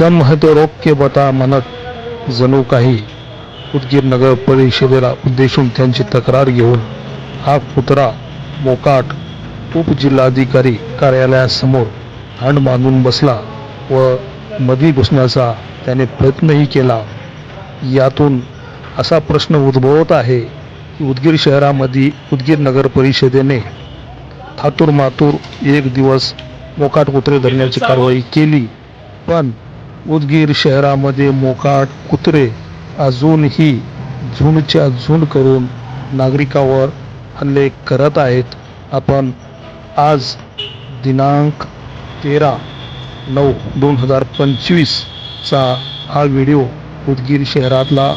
दम है तो के बता म्हणत जणू काही. उदगीर नगर परिषदेला उद्देशून त्यांची तक्रार घेऊन हा कुत्रा मोकाट उपजिल्हाधिकारी कार्यालयासमोर हांड बांधून बसला व मधी घुसण्याचा त्याने प्रयत्नही केला. यातून असा प्रश्न उद्भवत आहे की उदगीर शहरामध्ये उदगीर नगर परिषदेने थातूर मातूर एक दिवस मोकाट कुत्रे धरण्याची कारवाई केली पण उदगीर शहरामध्ये मोकाट कुत्रे अजूनही झुंडच्या झुंड करून नागरिकावर हल्ले करत आहेत. आपण आज दिनांक तेरा नऊ दोन हजार पंचवीसचा हा व्हिडिओ उदगीर शहरातला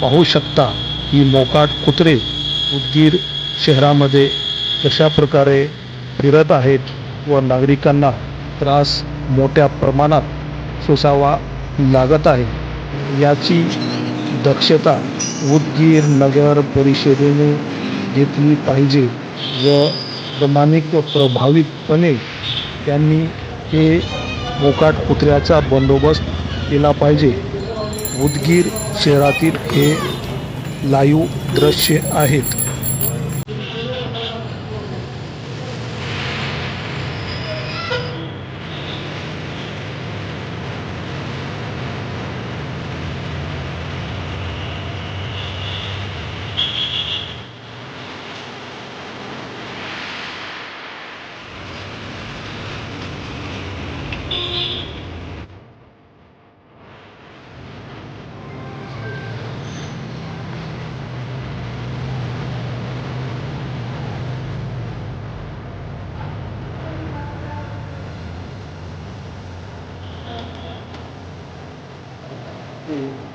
पाहू शकता. ही मोकाट कुत्रे उदगीर शहरामध्ये कशा प्रकारे फिरत आहेत व नागरिकांना त्रास मोठ्या प्रमाणात सोसावा लागत आहे. याची दक्षता उदगीर नगर परिषदेने घेतली पाहिजे व प्रमाणिक व प्रभावितपणे त्यांनी हे मोकाट कुत्र्याचा बंदोबस्त केला पाहिजे. उदगीर शहरातील हे लाईव्ह दृश्य आहेत. 嗯。